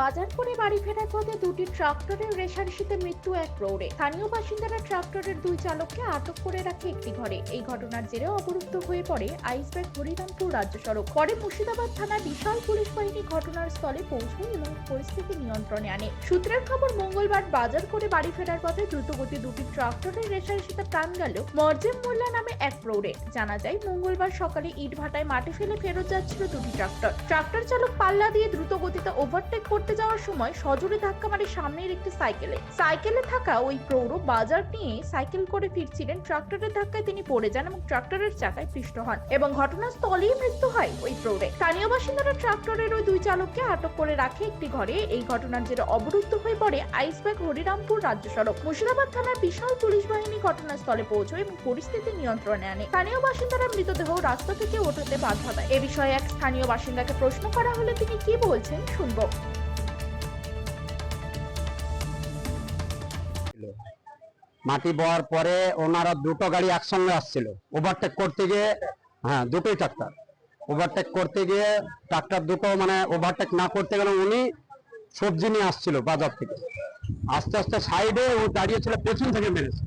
বাজার করে বাড়ি ফেরার পথে দুটি ট্রাক্টরের রেশারেশিতে মৃত্যু এক প্রৌঢ়ে স্থানীয় বাসিন্দারা ট্রাক্টরের দুই চালককে আটক করে রাখে একটি ঘরে। এই ঘটনার জেরে অবরুদ্ধ হয়ে পড়ে আইসব্যাগ হরিরামপুর রাজ্য সড়ক। পরে মুর্শিদাবাদ থানা বিশাল পুলিশ বাহিনী ঘটনার স্থলে পৌঁছয় এবং পরিস্থিতি নিয়ন্ত্রণে আনে। সূত্রের খবর, মঙ্গলবার বাজার করে বাড়ি ফেরার পথে দ্রুতগতি দুটি ট্রাক্টরের রেশারেশিতে প্রাণ গেল মর্জেম মোল্লা নামে এক প্রৌঢ়ে জানা যায়, মঙ্গলবার সকালে ইট ভাটায় মাটি ফেলে ফেরত যাচ্ছিল দুটি ট্রাক্টর। ট্রাক্টর চালক পাল্লা দিয়ে দ্রুত গতিতে ওভারটেক করতে যাওয়ার সময় সজোরে ধাক্কা মারে সামনের একটি সাইকেলে। সাইকেলে থাকা ওই প্রৌঢ় বাজার নিয়ে সাইকেল করে ফিরছিলেন। ট্রাক্টরের ধাক্কায় তিনি পড়ে যান এবং ট্রাক্টরের চাকায় পিষ্ট হন এবং ঘটনাস্থলেই মৃত্যু হয় ওই প্রৌঢ়ে স্থানীয় বাসিন্দারা ট্রাক্টরের ওই দুই চালককে আটক করে রাখে একটি ঘরে। এই ঘটনার জেরে অবরুদ্ধ হয়ে পড়ে আইসব্যাগ হরিরামপুর রাজ্য সড়ক। মুর্শিদাবাদ থানার বিশাল পুলিশ বাহিনী ঘটনাস্থলে পৌঁছয় এবং পরিস্থিতি নিয়ন্ত্রণে আনে। স্থানীয় বাসিন্দারা মৃতদেহ রাস্তা থেকে ওঠাতে বাধা দেয়। এ বিষয়ে এক স্থানীয় বাসিন্দাকে প্রশ্ন করা হলে তিনি কি বলছেন শুনব। মাটি বওয়ার পরে ওনারা দুটো গাড়ি একসঙ্গে আসছিল। ওভারটেক করতে গিয়ে হ্যাঁ দুটোই ট্রাক্টর ওভারটেক করতে গিয়ে ট্রাক্টর দুটো মানে ওভারটেক না করতে গেলে উনি সবজি নিয়ে আসছিল বাজার থেকে। আস্তে আস্তে সাইডে ও দাঁড়িয়েছিল, পেছন থেকে মেরেছে।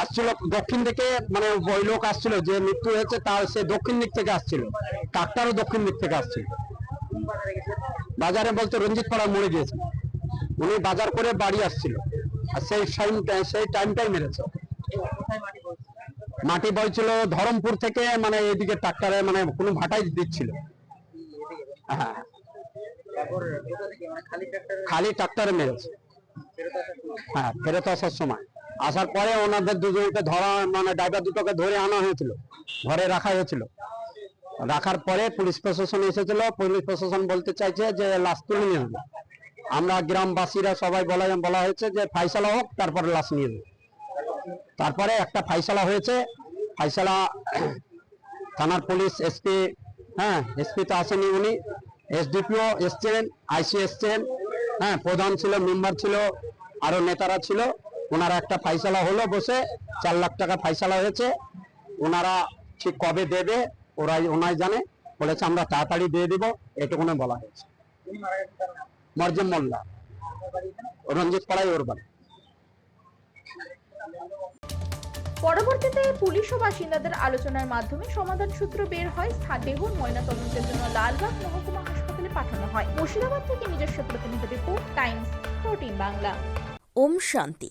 আসছিল দক্ষিণ দিকে মানে ওই লোক আসছিল, যে মৃত্যু হয়েছে তার সে দক্ষিণ দিক থেকে আসছিল। ট্রাক্টরও দক্ষিণ দিক থেকে আসছিল। বাজারে বলতে রঞ্জিত পাড়া মরে গিয়েছে। উনি বাজার করে বাড়ি আসছিল। মাটি বইছিল ধরমপুর থেকে মানে এদিকে ট্রাক্টরে মানে কোনো ভাটাই দিচ্ছিল। হ্যাঁ। খালি ট্রাক্টরে মেরেছে। হ্যাঁ ফেরত আসার সময়। আসার পরে ওনাদের দুজনকে ধরা মানে ড্রাইভার দুটোকে ধরে আনা হয়েছিল। ঘরে রাখা হয়েছিল। রাখার পরে পুলিশ প্রশাসন এসেছিল। পুলিশ প্রশাসন বলতে চাইছে যে লাশ তুলে নিয়ে হবে আমরা গ্রামবাসীরা সবাই বলা বলা হয়েছে যে ফাইসালা হোক, তারপরে লাশ নিয়ে তারপরে একটা ফাইসালা হয়েছে। ফাইসালা থানার পুলিশ, এসপি হ্যাঁ এসপি তো আসেনি উনি। এসডিপিও এসছেন আইসি এসছেন হ্যাঁ প্রধান ছিল, মেম্বার ছিল, আরও নেতারা ছিল। ওনারা একটা ফাইসালা হলো বসে, চার লাখ টাকা ফাইসালা হয়েছে। ওনারা ঠিক কবে দেবে, ওরাই, ওনাই জানে। বলেছে আমরা তাড়াতাড়ি দিয়ে দিব, এটুকুনে বলা হয়েছে। মরজম মোল্লা। রঞ্জিত পাড়ায় ওর বাড়ি। পরবর্তীতে পুলিশ ও বাসিন্দাদের আলোচনার মাধ্যমে সমাধান সূত্র বের হয় দেহ ময়না তদন্তের জন্য লালবাগ মহকুমা হাসপাতালে পাঠানো হয়। মুর্শিদাবাদ থেকে নিজস্ব প্রতিনিধি report Times fourteen Bangla. Om Shanti.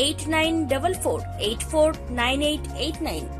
8944 849889.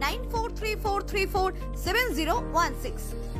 9434347016.